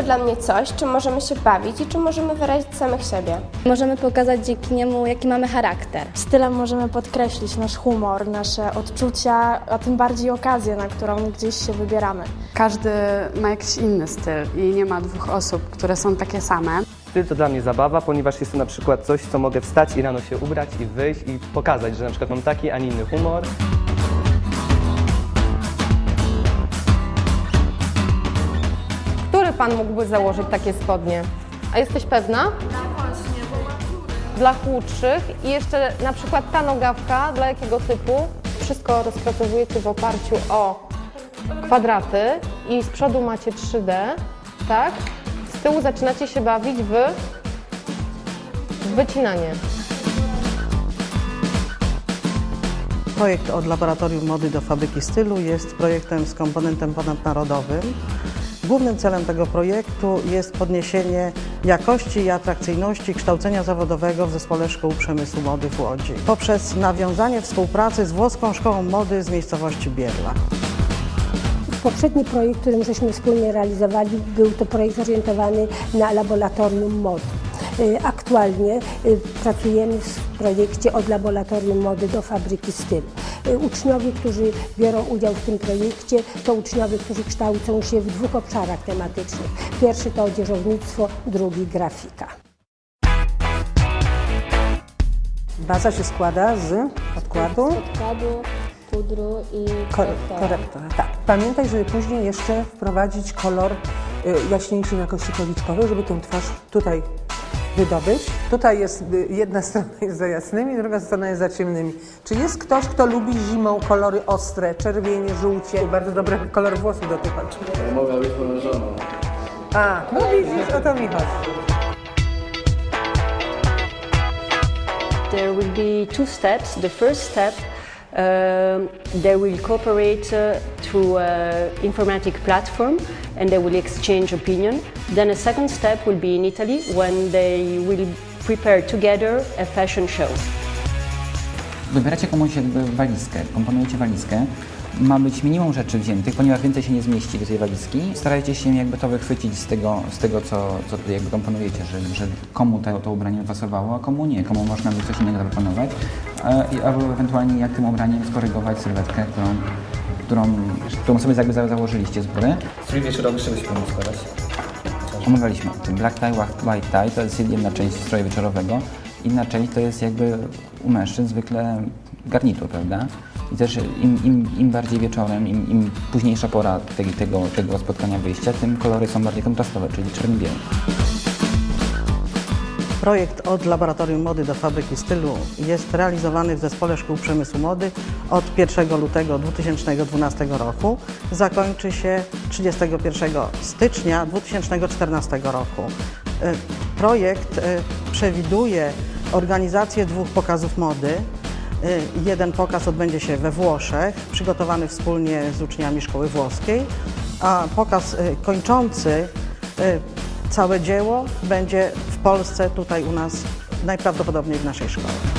to dla mnie coś, czym możemy się bawić i czym możemy wyrazić samych siebie. Możemy pokazać dzięki niemu, jaki mamy charakter. Stylem możemy podkreślić nasz humor, nasze odczucia, a tym bardziej okazję, na którą gdzieś się wybieramy. Każdy ma jakiś inny styl i nie ma dwóch osób, które są takie same. Styl to dla mnie zabawa, ponieważ jest to na przykład coś, co mogę wstać i rano się ubrać i wyjść i pokazać, że na przykład mam taki, a nie inny humor. Pan mógłby założyć takie spodnie? A jesteś pewna? Dla chudszych i jeszcze na przykład ta nogawka, dla jakiego typu? Wszystko rozpracowujecie w oparciu o kwadraty i z przodu macie 3D, tak? Z tyłu zaczynacie się bawić w w wycinanie. Projekt od Laboratorium Mody do Fabryki Stylu jest projektem z komponentem ponadnarodowym. Głównym celem tego projektu jest podniesienie jakości i atrakcyjności kształcenia zawodowego w Zespole Szkół Przemysłu Mody w Łodzi poprzez nawiązanie współpracy z włoską szkołą mody z miejscowości Bierla. Poprzedni projekt, który żeśmy wspólnie realizowali, był to projekt zorientowany na laboratorium mody. Y, Aktualnie y, pracujemy w projekcie od laboratorium mody do fabryki stylu. Y, Uczniowie, którzy biorą udział w tym projekcie, to uczniowie, którzy kształcą się w dwóch obszarach tematycznych. Pierwszy to odzieżownictwo, drugi grafika. Baza się składa z podkładu, Podkładu, pudru i ko- korektora. Tak. Pamiętaj, żeby później jeszcze wprowadzić kolor y, jaśniejszej jakości policzkowej, żeby tą twarz tutaj wydobyć. Tutaj jest y, jedna strona jest za jasnymi, druga strona jest za ciemnymi. Czy jest ktoś, kto lubi zimą kolory ostre, czerwienie, żółcie? Bardzo dobry kolor włosów do tych oczu. Mogła być moją żoną. A, no widzisz, o to mi chodzi. There will be two steps. The first step, um, they will cooperate uh, through an informatic platform and they will exchange opinion. Then a second step will be in Italy when they will prepare together a fashion show. Wybieracie komuś jakby walizkę, komponujecie walizkę. Ma być minimum rzeczy wziętych, ponieważ więcej się nie zmieści do tej walizki. Starajcie się jakby to wychwycić z tego, z tego co, co tutaj jakby komponujecie, że, że komu to, to ubranie pasowało, a komu nie, komu można by coś innego zaproponować, i- albo ewentualnie jak tym ubraniem skorygować sylwetkę, którą, którą, którą sobie jakby za- założyliście z góry. Strój wieczorowy z czego się powinien składać? Omawialiśmy o tym. Black tie, whi- white tie to jest jedna część stroju wieczorowego. Inna część to jest jakby u mężczyzn zwykle garnitur, prawda? I też im, im, im bardziej wieczorem, im, im późniejsza pora tego, tego, tego spotkania wyjścia, tym kolory są bardziej kontrastowe, czyli czerń-biel. Projekt od Laboratorium Mody do Fabryki Stylu jest realizowany w Zespole Szkół Przemysłu Mody od 1 lutego 2012 roku. Zakończy się 31 stycznia 2014 roku. Y, Projekt y, przewiduje organizację dwóch pokazów mody. Y, Jeden pokaz odbędzie się we Włoszech, przygotowany wspólnie z uczniami szkoły włoskiej, a pokaz y, kończący y, całe dzieło będzie w Polsce, tutaj u nas, najprawdopodobniej w naszej szkole.